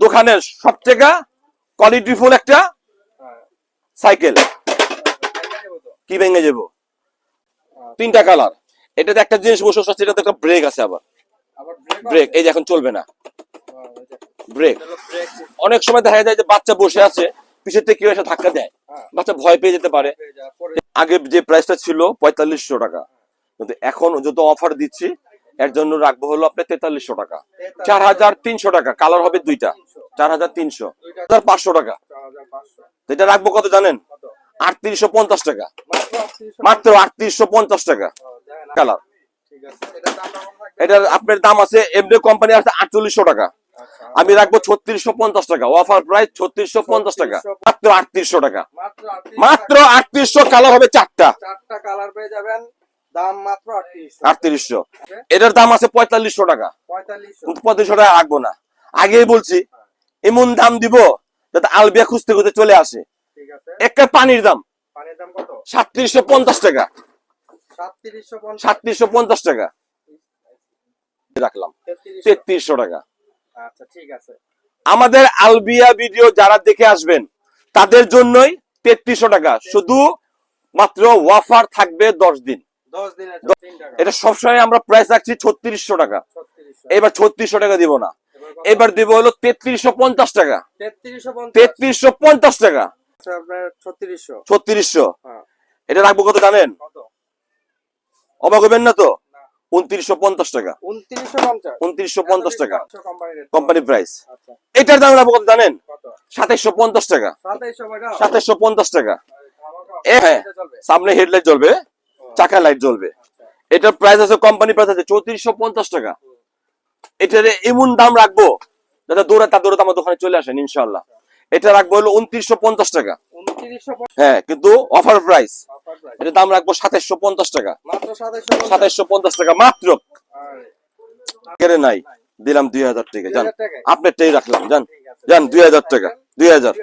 দোকানের সবথেকে কোয়ালিটিফুল একটা হ্যাঁ সাইকেল কি ভেঙে যাব? তিনটা কালার এটাতে একটা জিনিস বসে আছে এটাতে একটা ব্রেক আছে আবার। ব্রেক এই যে এখন চলবে না। ব্রেক ব্রেক অনেক সময় দেখা যায় যে বাচ্চা বসে আছে পিছের থেকে কেউ এসে ধাক্কা দেয়। হ্যাঁ। বাচ্চা ভয় পেয়ে যেতে পারে। আগে যে প্রাইসটা ছিল পঁয়তাল্লিশশো টাকা। কিন্তু এখন যত অফার দিচ্ছি এর জন্য রাখব হলো আপনার তেতাল্লিশশো টাকা। চার হাজার তিনশো টাকা কালার হবে দুইটা। চার হাজার তিনশো হাজার পাঁচশো টাকা। এটা রাখব কত জানেন? আটত্রিশশো পঞ্চাশ টাকা। মাত্র আটত্রিশশো পঞ্চাশ টাকা। কালার এটার আপনার দাম আছে এমনি কোম্পানি আছে আটচল্লিশশো টাকা। আমি রাখব ছত্রিশশো পঞ্চাশ টাকা। অফার প্রাইস ছত্রিশশো পঞ্চাশ টাকা। মাত্র আটত্রিশশো টাকা। মাত্র আটত্রিশশো কালার হবে চারটা। চারটা কালার পেয়ে যাবেন। দাম মাত্র আটত্রিশশো। এটার দাম আছে পঁয়তাল্লিশশো টাকা। পঁয়তাল্লিশশো। টাকা রাখব না। আগেই বলছি এমন দাম দিব যাতে আলবিয়া খুঁজতে খুঁজতে চলে আসে। একটা পানির দাম। সাতত্রিশশো পঞ্চাশ টাকা। সাতত্রিশশো পঞ্চাশ। টাকা। রাখলাম। তেত্রিশশো। টাকা। আচ্ছা ঠিক আছে। আমাদের আলবিয়া ভিডিও যারা দেখে আসবেন তাদের জন্যই তেত্রিশশো টাকা। শুধু মাত্র ওয়াফার থাকবে দশ দিন। এটা সবসময় আমরা প্রাইস রাখছি ছত্রিশশো টাকা। এবার ছত্রিশশো টাকা দিব না। এবার দিব হলো তেত্রিশশো পঞ্চাশ টাকা। তেত্রিশশো পঞ্চাশ। টাকা। আচ্ছা, ছত্রিশশো। হ্যাঁ। এটা রাখব কত জানেন? অবাক হবেন না তো? উনত্রিশশো পঞ্চাশ টাকা। উনত্রিশশো পঞ্চাশ। টাকা। কোম্পানি প্রাইস আচ্ছা। এটার দাম রাখব কত জানেন? সাতাইশশো পঞ্চাশ টাকা। সাতাইশশো পঞ্চাশ টাকা। এ হ্যাঁ সামনে হেডলাইট জ্বলবে চাকা লাইট জ্বলবে। এটার প্রাইস আছে কোম্পানি প্রাইস আছে চৌত্রিশশো পঞ্চাশ টাকা। এটার এমন দাম রাখব যাতে দৌড়াতে দৌড়াতে আমার দোকানে চলে আসেন ইনশাল্লাহ এটা রাখব হলো উনত্রিশশো পঞ্চাশ টাকা। হ্যাঁ কিন্তু অফার প্রাইস এটার দাম রাখব সাতাইশশো পঞ্চাশ টাকা। মাত্র সাতাইশশো পঞ্চাশ। টাকা মাত্র। কেড়ে নাই। দিলাম দুই হাজার টাকা জান। 2000 টাকায়? আপনারটাই রাখলাম জান। জান দুই হাজার টাকা দুই হাজার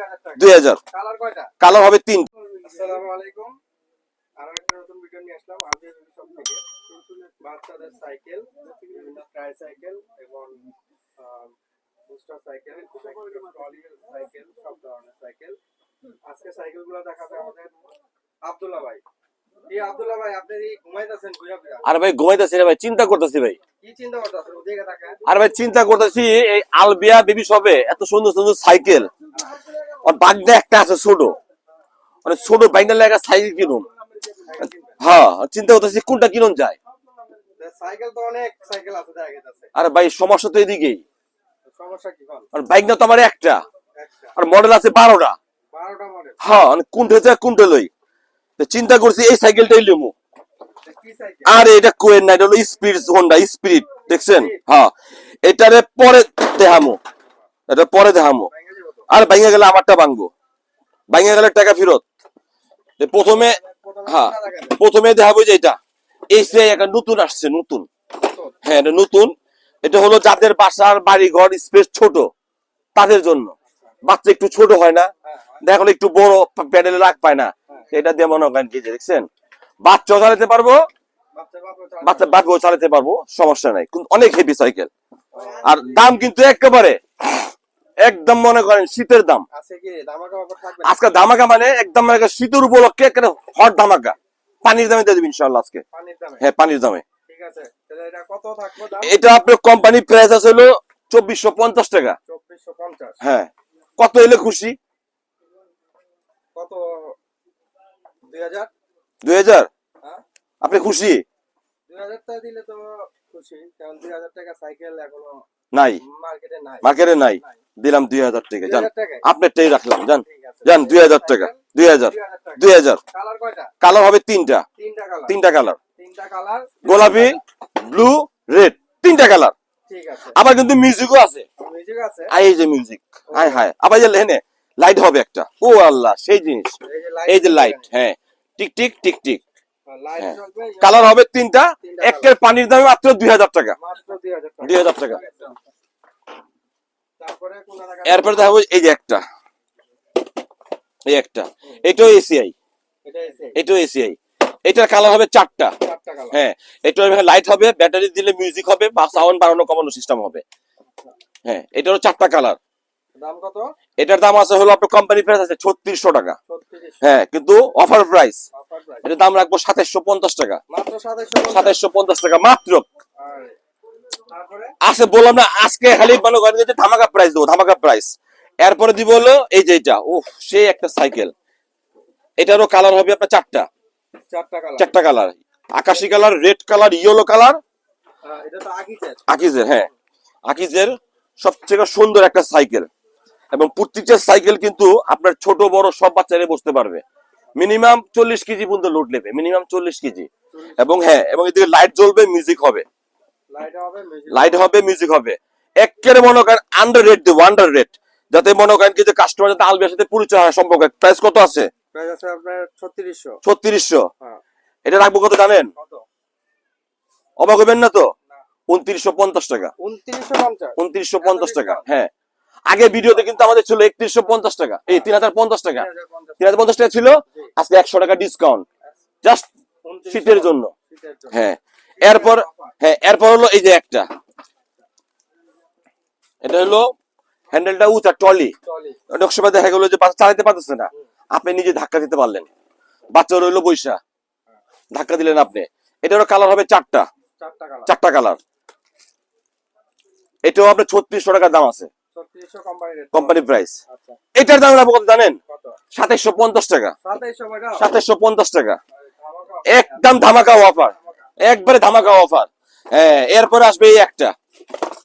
দুই হাজার কালার হবে তিন। আসসালামু আলাইকুম। আরও একটা নতুন ভিডিও নিয়ে আসলাম আজকে সব থেকে। বাচ্চাদের সাইকেল বিভিন্ন ট্রাই সাইকেল এবং বুস্টার সাইকেল ট্রলির সাইকেল সব ধরনের সাইকেল আজকে সাইকেলগুলো দেখাবে আমাদের আব্দুল্লাহ ভাই। ভাই আর ঘুমাইতেছি চিন্তা করতেছি ভাই। আর ভাই চিন্তা করতেছি এই আলবিয়া বেবি শপে এত সুন্দর সুন্দর সাইকেল আর বাগদা একটা আছে ছোট। মানে ছোট বাইকটা লাগা সাইকেল কিনুন হ্যাঁ চিন্তা করতেছি কোনটা কিনুন যায়। আর ভাই সমস্যা তো এদিকেই। আর বাইক না তো আমার একটা। আর মডেল আছে বারোটা। হ্যাঁ মানে কোনটা যায় কোনটা লই? চিন্তা করছি এই সাইকেলটাই লিমু আর এটা কোয়েন না এটা হলো স্পিড হোন্ডা স্পিরিট দেখছেন? হ্যাঁ এটারে পরে দেখামো। এটা পরে ভেঙে আর ভাঙে গেলে আমারটা ভাঙবো। ভাঙে গেলে টাকা ফেরত। প্রথমে হ্যাঁ? প্রথমে দেখাবো যে এটা এই সিআই একটা নতুন আসছে নতুন। হ্যাঁ এটা নতুন। এটা হলো যাদের বাসার বাড়ি ঘর স্পেস ছোট তাদের জন্য। বাচ্চা একটু ছোট হয় না। হ্যাঁ দেখা গেলো একটু বড় প্যাডেলে রাখ পায় না। এটা দিয়ে মনে করেন কি যে দেখছেন? বাচ্চাও চালাতে পারব। বাচ্চা বাচ্চাও চালাতে পারব। সমস্যা নাই। কিন্তু অনেক হেভি সাইকেল আর দাম কিন্তু একেবারে একদম মনে করেন শীতের দাম। আজকে ধামাকা মানে একদম মানে শীতের উপলক্ষে একটা হট ধামাকা। পানির দামে দিয়ে দেবো ইনশাল্লাহ আজকে। হ্যাঁ পানির দামে। এটা আপনার কোম্পানি প্রাইস আছে হলো চব্বিশশো পঞ্চাশ টাকা। হ্যাঁ। কত এলে খুশি? কত? দুই হাজার? দুই হাজার? হ্যাঁ। আপনি খুশি? দুই হাজার টাকা দিলে তো খুশি কারণ দুই হাজার টাকা সাইকেল এখনও নাই। মার্কেটে নাই। দিলাম দুই হাজার টাকা জান। আপনারটাই রাখলাম জান। জান দুই হাজার টাকা দুই হাজার। দুই হাজার কালার হবে তিনটা। তিনটা কালার গোলাপি ব্লু রেড তিনটা কালার আবার কিন্তু মিউজিকও আছে। আছে? আই এই যে মিউজিক হায় হায়। আবার যে লেনে লাইট হবে একটা। ও আল্লাহ সেই জিনিস। এই যে লাইট হ্যাঁ। Tick tick tick tick. Colour হবে তিনটা। একের পানির দামে মাত্র দুই হাজার টাকা। দুই হাজার টাকা। এরপরে দেখাবো এই যে একটা। এই একটা। এটাও এসিআই এটা এটাও এসিআই এটার কালার হবে চারটা। চারটা হ্যাঁ। এটা লাইট হবে ব্যাটারি দিলে মিউজিক হবে বা সাউন্ড বাড়ানো কমানো সিস্টেম হবে। হ্যাঁ এটারও চারটা কালার দাম কত? এটার দাম আছে হলো আপনার কোম্পানি প্রাইস আছে ছত্রিশশো টাকা। হ্যাঁ কিন্তু অফার প্রাইস এটার দাম রাখব সাতাইশশো পঞ্চাশ টাকা। সাতাইশশো সাতাইশশো পঞ্চাশ টাকা মাত্র। আছে বললাম না আজকে খালি মনে ধামাকা প্রাইস দেবো ধামাকা প্রাইস এরপরে দিব হলো এই যে এটা ও সে একটা সাইকেল এটারও কালার হবে আপনার চারটা। চারটা কালার আকাশি colour red colour yellow colour আকিজের হ্যাঁ। আকিজের সবথেকে সুন্দর একটা সাইকেল এবং প্রত্যেকটা সাইকেল কিন্তু আপনার ছোট বড় সব বাচ্চারা বসতে পারবে। মিনিমাম চল্লিশ কেজি পর্যন্ত লোড নেবে মিনিমাম চল্লিশ কেজি। এবং হ্যাঁ এবং এদিকে লাইট জ্বলবে মিউজিক হবে। লাইট হবে মিউজিক হবে। একেবারে মনে করেন আন্ডার রেট দেবো আন্ডার রেট যাতে মনে করেন কি যে কাস্টমার যাতে আলবিয়ার সাথে পরিচয় হয় সম্পর্কে। প্রাইস কত আছে? ছত্রিশশো। হ্যাঁ। এটা রাখব কত জানেন? অবাক হবেন না তো? উনত্রিশশো পঞ্চাশ টাকা। উনত্রিশশো পঞ্চাশ টাকা হ্যাঁ। আগে ভিডিওতে কিন্তু আমাদের ছিল একত্রিশশো পঞ্চাশ টাকা। এই তিন হাজার পঞ্চাশ টাকা। তিন হাজার পঞ্চাশ। টাকা ছিল আজকে একশো টাকা ডিসকাউন্ট জাস্ট শীতের জন্য। হ্যাঁ এরপর হ্যাঁ এরপর হলো এই যে একটা। এটা হলো হ্যান্ডেলটা উঁচা টলি অনেক সময় দেখা গেলো যে বাচ্চা চালাতে পারতেছে না। আপনি নিজে ধাক্কা দিতে পারলেন। বাচ্চা রইল বৈশা। ধাক্কা দিলেন আপনি। এটারও কালার হবে চারটা। চারটা কালার এটাও আপনার ছত্রিশশো টাকার দাম আছে। কোম্পানি প্রাইস আচ্ছা। এটার দাম কত জানেন? কত? সাতাইশশো পঞ্চাশ টাকা। সাতাইশশো পঞ্চাশ টাকা। একদম ধামাকা অফার একবারে ধামাকা অফার হ্যাঁ এরপরে আসবে এই একটা।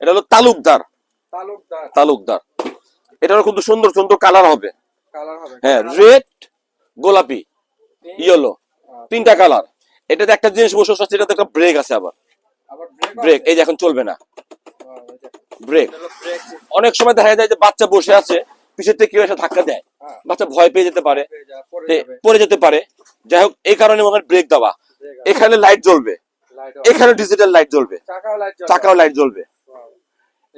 এটা হলো তালুকদার। তালুকদার। এটারও কিন্তু সুন্দর সুন্দর কালার হবে। হ্যাঁ রেড গোলাপি ইয়েলো তিনটা কালার এটাতে একটা জিনিস বসে আছে এটাতে একটা ব্রেক আছে আবার। ব্রেক এই যে এখন চলবে না। ব্রেক অনেক সময় দেখা যায় যে বাচ্চা বসে আছে পিছের থেকে কেউ এসে ধাক্কা দেয়। হ্যাঁ। বাচ্চা ভয় পেয়ে যেতে পারে পরে পড়ে যেতে পারে। যাই হোক এই কারণে আমার ব্রেক দেওয়া। এখানে লাইট জ্বলবে। এখানে ডিজিটাল লাইট জ্বলবে। চাকাও লাইট জ্বলবে।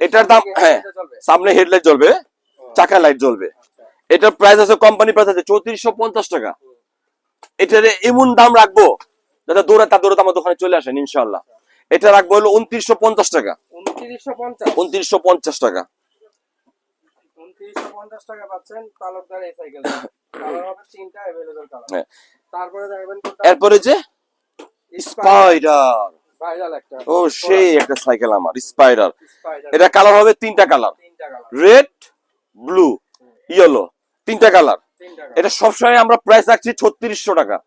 এটার দাম হ্যাঁ সামনে হেডলাইট জ্বলবে চাকা লাইট জ্বলবে। এটার প্রাইস আছে কোম্পানি প্রাইস আছে চৌত্রিশশো পঞ্চাশ টাকা। এটার এমন দাম রাখব যাতে দৌড়ে তার দৌড়ে আমার দোকানে চলে আসেন ইনশাল্লাহ এটা রাখব হলো উনত্রিশশো পঞ্চাশ টাকা। উনত্রিশশো পঞ্চাশ। টাকা। কালার হ্যাঁ। এরপরে যে স্পাইডার ও সেই একটা সাইকেল আমার স্পাইডার স্পাইডার এটা কালার হবে তিনটা কালার রেড ব্লু ইয়েলো তিনটা কালার এটা সবসময় আমরা প্রাইস রাখছি ছত্রিশশো টাকা।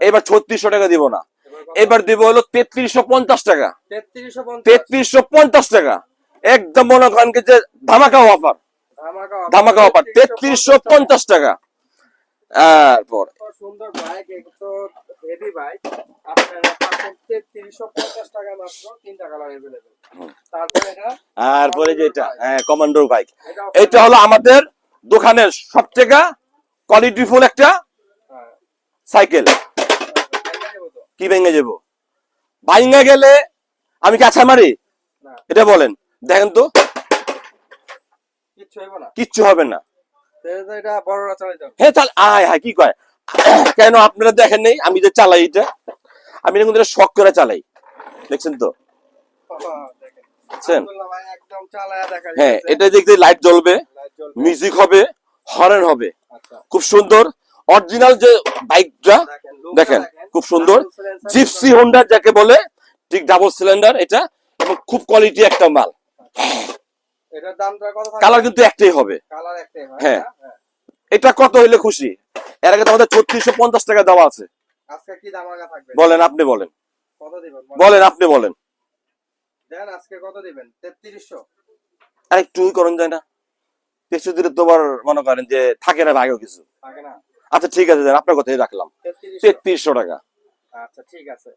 এবার ছত্রিশশো টাকা দিব না। এবার দিব হলো তেত্রিশশো পঞ্চাশ টাকা। তেত্রিশশো পঞ্চাশ। টাকা। একদম মনে করেন কি যে ধামাকা অফার ধামাকা অফার তেত্রিশশো পঞ্চাশ টাকা। তারপর। কত সুন্দর বাইক তো হেভি বাইক আপনারা পাচ্ছেন পঞ্চাশ টাকা মাত্র তিনটা কালার অ্যাভেলেবল তারপরে এটা তারপরে হ্যাঁ কমান্ডোর বাইক এটা হলো আমাদের দোকানের সবথেকে কোয়ালিটিফুল একটা হ্যাঁ, সাইকেল তো? কি ভেঙে যাব? ভাঙা গেলে আমি কাছা মারি? এটা বলেন। দেখেন তো। কিচ্ছু হবে না। হ্যাঁ আয় হায় কি কয়? কেন আপনারা দেখেন নেই? আমি যে চালাই এটা আমি কিন্তু এটা শখ করে চালাই। দেখছেন তো? হ্যাঁ। এটা দেখতে লাইট জ্বলবে মিউজিক হবে হরেন হবে। আচ্ছা। খুব সুন্দর অরিজিনাল যে বাইকটা দেখেন। খুব সুন্দর। জিপসি হোন্ডা যাকে বলে ঠিক ডাবল সিলিন্ডার এটা এবং খুব কোয়ালিটি একটা মাল। কালার কিন্তু একটাই হবে। হয় হ্যাঁ। এটা কত হইলে খুশি? এর আগে তো আমাদের ছত্রিশশো পঞ্চাশ টাকা দেওয়া আছে। আজকে কি দামাকা থাকবে? বলেন আপনি বলেন। বলেন। আপনি বলেন। আজকে কত দিবেন? তেত্রিশশো। আর একটু করুন যায় না কিছু দিলে তোমার মনে করেন যে থাকে না ভাগেও কিছু। থাকে না। আচ্ছা ঠিক আছে আপনার কথাই রাখলাম। তেত্রিশশো। টাকা। আচ্ছা ঠিক আছে।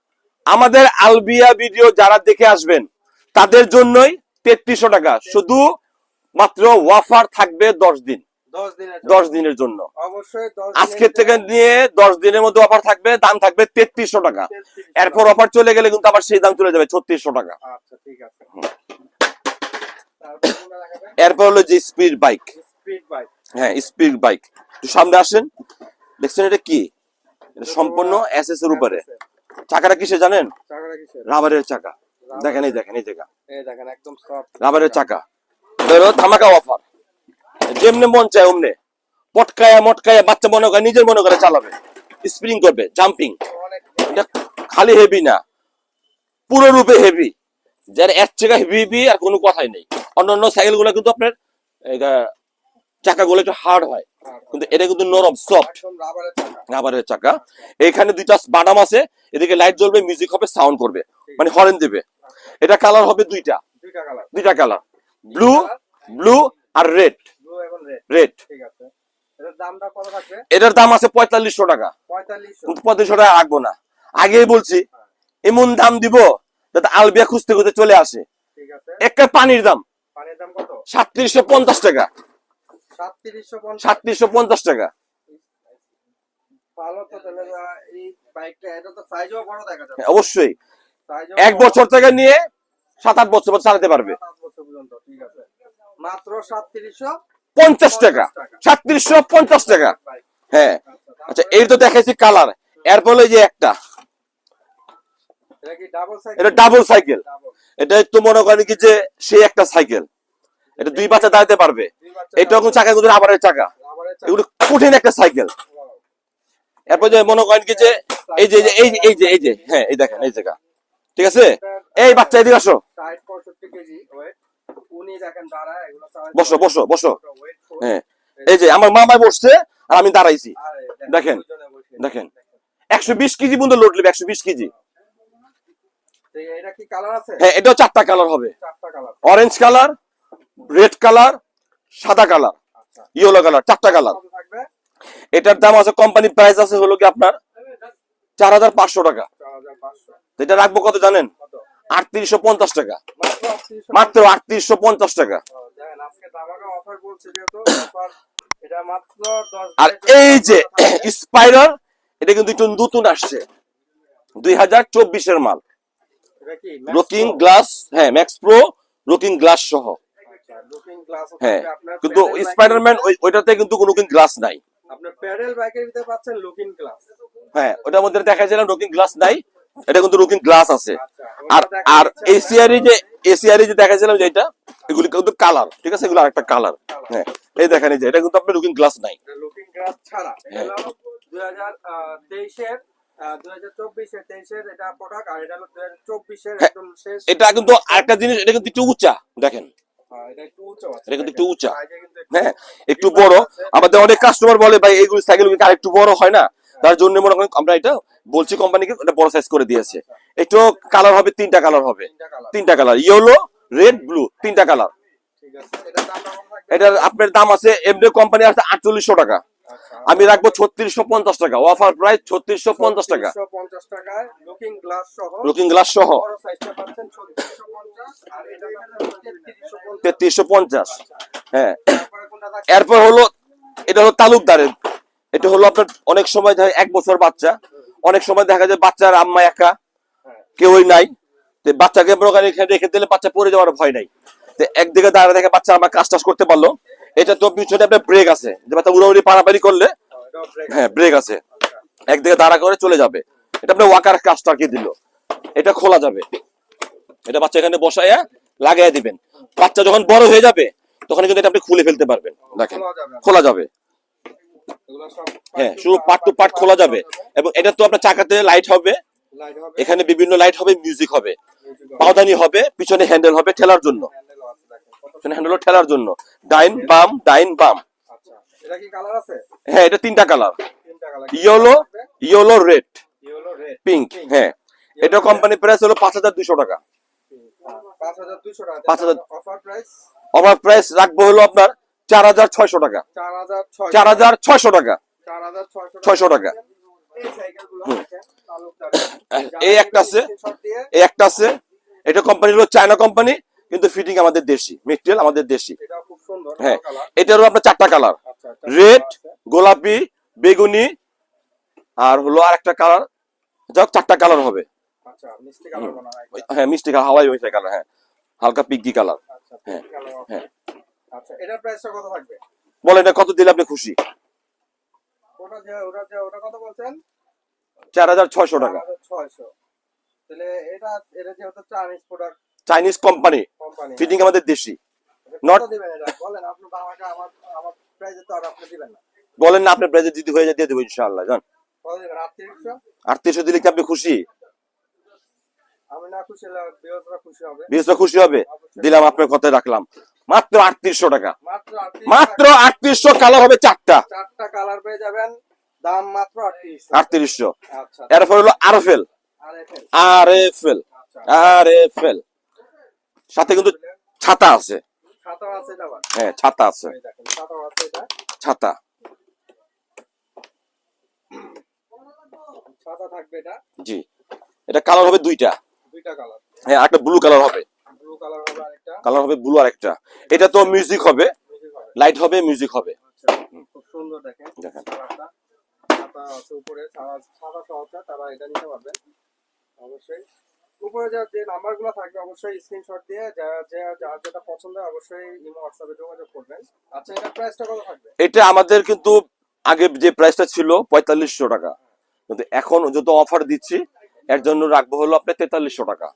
আমাদের আলবিয়া ভিডিও যারা দেখে আসবেন তাদের জন্যই তেত্রিশশো টাকা। শুধু মাত্র ওয়াফার থাকবে দশ দিন। দশ দিনের জন্য। আজকের থেকে নিয়ে দশ দিনের মধ্যে অফার থাকবে দাম থাকবে তেত্রিশশো টাকা। এরপর অফার চলে গেলে কিন্তু আবার সেই দাম চলে যাবে ছত্রিশশো টাকা। আচ্ছা এরপর হলো যে স্পিড বাইক। Speed bike. হ্যাঁ স্পিড বাইক সামনে আসেন। দেখছেন এটা কি? এটা সম্পূর্ণ এসএস এর উপরে। চাকাটা কিসে জানেন? রাবারের চাকা। দেখেন এই দেখেন এই জায়গা। দেখেন একদম সফট রাবারের চাকা। হলো ধামাকা অফার যেমনে মন চায় অমনে। পটকায়া মটকায়া বাচ্চা মনে করে নিজের মনে করে চালাবে। স্প্রিং করবে জাম্পিং এটা খালি হেভি না। পুরো রূপে হেভি যার এক চাকা হেভি হেভি আর কোনো কথাই নেই। অন্যান্য সাইকেলগুলো কিন্তু আপনার চাকা গুলো একটু হার্ড হয়। কিন্তু এটা কিন্তু নরম সফট রাবারের চাকা। এখানে দুইটা বাদাম আছে এদিকে লাইট জ্বলবে মিউজিক হবে সাউন্ড করবে। মানে হরেন দেবে। এটা কালার হবে দুইটা। দুইটা কালার ব্লু ব্লু আর রেড রেড এটার দাম আছে পঁয়তাল্লিশশো টাকা। পঁয়তাল্লিশশো। টাকা রাখব না। আগেই বলছি এমন দাম দিব যাতে আলবিয়া খুঁজতে খুঁজতে চলে আসে। একটা পানির দাম। পানির দাম কত? সাতত্রিশশো পঞ্চাশ টাকা। সাতত্রিশশো পঞ্চাশ। টাকা। ভালো তো তাহলে এই বাইকটা এটা তো সাইজও বড় দেখা যাচ্ছে। অবশ্যই। এক বছর থেকে নিয়ে সাত আট বছর চালাতে পারবে। মাত্র সাতত্রিশশো পঞ্চাশ টাকা। সাতত্রিশশো পঞ্চাশ টাকা। হ্যাঁ। আচ্ছা আচ্ছা এই তো দেখাইছি কালার। এরপর যে একটা। এটা ডাবল সাইকেল এটা একটু মনে করেন কি যে সে একটা সাইকেল এটা দুই বাচ্চা দাঁড়াতে পারবে। এটা কোনো চাকা কিন্তু আবারের চাকা রাবারের চাকা। এগুলো কঠিন একটা সাইকেল এরপর যে মনে করেন কি যে এই যে এই যে এই যে এই যে হ্যাঁ এই দেখেন এই জায়গা। ঠিক আছে? এই বাচ্চা এদিকে আসো। বসো বসো বসো। হ্যাঁ এই যে আমার মামাই বসছে আর আমি দাঁড়াইছি। দেখেন, দেখেন। একশো বিশ কেজি পর্যন্ত লোড নেবে একশো বিশ কেজি। এটা কি কালার আছে হ্যাঁ এটাও চারটা কালার হবে। চারটা colour orange colour red colour সাদা কালার আচ্ছা। ইয়েলো কালার চারটা কালার। এটার দাম আছে কোম্পানি প্রাইস আছে হলো কি আপনার চার হাজার পাঁচশো টাকা। এটা রাখব কত জানেন? আটত্রিশশো পঞ্চাশ টাকা। মাত্র আটত্রিশশো পঞ্চাশ। টাকা। ও, দেখেন আজকে দামাকা অফার বলছে যেহেতু অফার এটা মাত্র 10 আর এই যে স্পাইরাল এটা কিন্তু একটু নতুন আসছে। দুই হাজার চব্বিশের মাল। রোকিং গ্লাস হ্যাঁ ম্যাক্স প্রো রোকিং গ্লাস সহ। হ্যাঁ কিন্তু স্পাইডারম্যান ওইটাতে কিন্তু কোনো গ্লাস নাই। আপনি প্যাডেল বাইকের ভিতরে পাচ্ছেন লুকিং গ্লাস হ্যাঁ ওটার মধ্যে রোকিং গ্লাস নাই এটা কিন্তু রোকিং গ্লাস আছে। আচ্ছা আর আর এসিআরই যে এসিআরই যে দেখাছিলাম যে এটা এগুলি কিন্তু কালার ঠিক আছে? এগুলো আরেকটা কালার হ্যাঁ এই দেখেন এই যে এটা কিন্তু আপনার রুকিং গ্লাস নাই। লুকিং গ্লাস ছাড়া। হ্যাঁ। এটা হলো 2023 এর 2024 এর 23 এর এটা প্রোডাক্ট আর এটা হলো 2024 এর হ্যাঁ, এটা কিন্তু আরেকটা জিনিস এটা কিন্তু একটু উঁচা দেখেন। এটা আছে এটা কিন্তু একটু উঁচা। হ্যাঁ একটু বড়। আমাদের অনেক কাস্টমার বলে ভাই এইগুলো সাইকেল কিন্তু আরেকটু বড় হয় না? তার জন্য মনে করেন আমরা এটা বলছি কোম্পানিকে এটা বড় সাইজ করে দিয়েছে। একটু কালার হবে তিনটা কালার হবে। তিনটা কালার ইয়েলো রেড ব্লু তিনটা কালার এটার আপনার দাম আছে এমনি কোম্পানি আছে আটচল্লিশশো টাকা। আচ্ছা আমি রাখব ছত্রিশশো পঞ্চাশ টাকা। অফার প্রাইস ছত্রিশশো পঞ্চাশ টাকা। লুকিং গ্লাস সহ। লুকিং গ্লাস সহ। বড় সাইজটা পাচ্ছেন 3650 আর এটা পাচ্ছেন 3350 তেত্রিশশো পঞ্চাশ। হ্যাঁ। এরপর হলো এটা হলো তালুকদারের। এটা হলো আপনার অনেক সময় দেখা এক বছর বাচ্চা। অনেক সময় দেখা যায় বাচ্চার আম্মা একা হ্যাঁ। কেউই নাই। তো বাচ্চাকে রেখে দিলে বাচ্চা পড়ে যাওয়ার ভয় নাই। তো একদিকে দাঁড়িয়ে দেখে বাচ্চা আমার কাজ টাজ করতে পারল। এটা তো পিছনে আপনার ব্রেক আছে। উড়াউড়ি পারাপারি করলে হ্যাঁ ব্রেক আছে। একদিকে দাঁড়া করে চলে যাবে। এটা আপনার ওয়াকার কাজটা কি দিল? এটা খোলা যাবে। এটা বাচ্চা এখানে বসাইয়া লাগাইয়া দিবেন। বাচ্চা যখন বড় হয়ে যাবে তখন কিন্তু এটা আপনি খুলে ফেলতে পারবেন। দেখেন খোলা যাবে। হ্যাঁ শুধু পার্ট টু পার্ট খোলা যাবে। এবং এটা তো আপনার চাকাতে লাইট হবে। এখানে বিভিন্ন লাইট হবে মিউজিক হবে। মিউজিক হবে। পাওদানি হবে পিছনে হ্যান্ডেল হবে ঠেলার জন্য। হ্যান্ডেল ঠেলার জন্য। ডাইন বাম ডাইন বাম এটা কি কালার আছে? হ্যাঁ এটা তিনটা colour yellow yellow red pink হ্যাঁ। এটা কোম্পানি প্রাইস হলো পাঁচ হাজার দুইশো টাকা। 5200 টাকা। 5000 অফার প্রাইস রাখব হলো আপনার চার হাজার ছয়শো টাকা। চার হাজার ছয়শো টাকা। ছয়শো টাকা। এই একটা আছে। এই একটা আছে। এটা কোম্পানি হলো চায়না কোম্পানি কিন্তু ফিটিং আমাদের দেশি মেটেরিয়াল আমাদের দেশি। এটা হ্যাঁ কালার এটারও আপনার চারটা কালার আচ্ছা রেড গোলাপি বেগুনি আর হলো আর একটা কালার যাক চারটা কালার হবে। আচ্ছা মিষ্টি কালার হয় হ্যাঁ মিষ্টি কালার হাওয়াই ওইটা কালার হ্যাঁ। হালকা পিঙ্কি কালার আচ্ছা হ্যাঁ, হ্যাঁ। আচ্ছা এটার প্রাইসটা কত থাকবে? বলেন এটা কত দিলে আপনি খুশি? ওটা ওটা যে ওটা বলছেন? চার হাজার ছয়শো টাকা। 4600 তাহলে এটা এটা যেহেতু Chinese product Chinese company fitting আমাদের দেশি। এটা? বলেন না। আপনার প্রাইজে যদি হয়ে যায় দিয়ে দেবো ইনশাআল্লাহ জান। আটত্রিশশো? দিলে কি আপনি খুশি? খুশি হবে। দিলাম আপনার কথায় রাখলাম। মাত্র আটত্রিশশো টাকা। মাত্র আটত্রিশ আটত্রিশশো কালার হবে চারটা। চারটা কালার পেয়ে যাবেন। দাম মাত্র আটত্রিশশো। আচ্ছা। এরপর হলো আরফেল আর এফ এল আচ্ছা। আর এফ এল সাথে কিন্তু ছাতা আছে। হ্যাঁ ছাতা আছে। ছাতা ছাতা। থাকবে এটা। জি। এটা কালার হবে দুইটা। দুইটা কালার। হ্যাঁ একটা ব্লু কালার হবে। ব্লু কালার হবে আরেকটা। কালার হবে ব্লু আর একটা এটা তো মিউজিক হবে। লাইট হবে মিউজিক হবে। আচ্ছা খুব সুন্দর দেখেন। দেখেন। কালারটা ছাতা আছে উপরে। ছাতা ছাতা সহজে তারা এটা নিতে পারবেন। অবশ্যই। উপরে যা যে নাম্বারগুলো থাকবে অবশ্যই স্ক্রিনশট দিয়ে যা যা যারা যেটা পছন্দ হয় অবশ্যই ইমো WhatsApp এ যোগাযোগ করবেন। আচ্ছা এটা প্রাইসটা কত থাকবে? এটা আমাদের কিন্তু আগে যে প্রাইসটা ছিল পঁয়তাল্লিশশো টাকা। কিন্তু এখন যত অফার দিচ্ছি এর জন্য রাখব হলো আপনি তেতাল্লিশশো টাকা।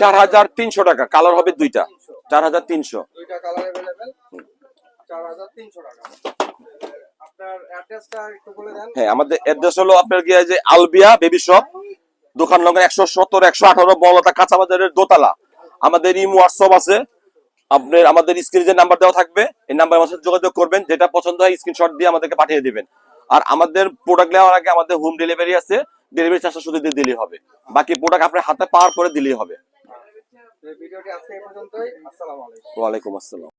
চার হাজার তিনশো টাকা কালার হবে দুইটা। চার হাজার তিনশো। দুইটা কালার অ্যাভেলেবেল চার হাজার তিনশো টাকা। হ্যাঁ আমাদের অ্যাড্রেস হলো আপনার গিয়ে যে আলবিয়া বেবি শপ দোকান নম্বর একশো সত্তর একশো আঠারো বলতা কাঁচা বাজারের দোতলা। আমাদের ইম হোয়াটসঅ্যাপ আছে। আপনার আমাদের স্ক্রিনে যে নাম্বার দেওয়া থাকবে এই নাম্বার আমার সাথে যোগাযোগ করবেন। যেটা পছন্দ হয় স্ক্রিনশট দিয়ে আমাদেরকে পাঠিয়ে দিবেন। আর আমাদের প্রোডাক্ট নেওয়ার আগে আমাদের হোম ডেলিভারি আছে। ডেলিভারি চার্জটা শুধু দিয়ে দিলেই হবে। বাকি প্রোডাক্ট আপনার হাতে পাওয়ার পরে দিলেই হবে। ভিডিওটি আজকে এই পর্যন্তই। আসসালামু আলাইকুম। ওয়ালাইকুম আসসালাম।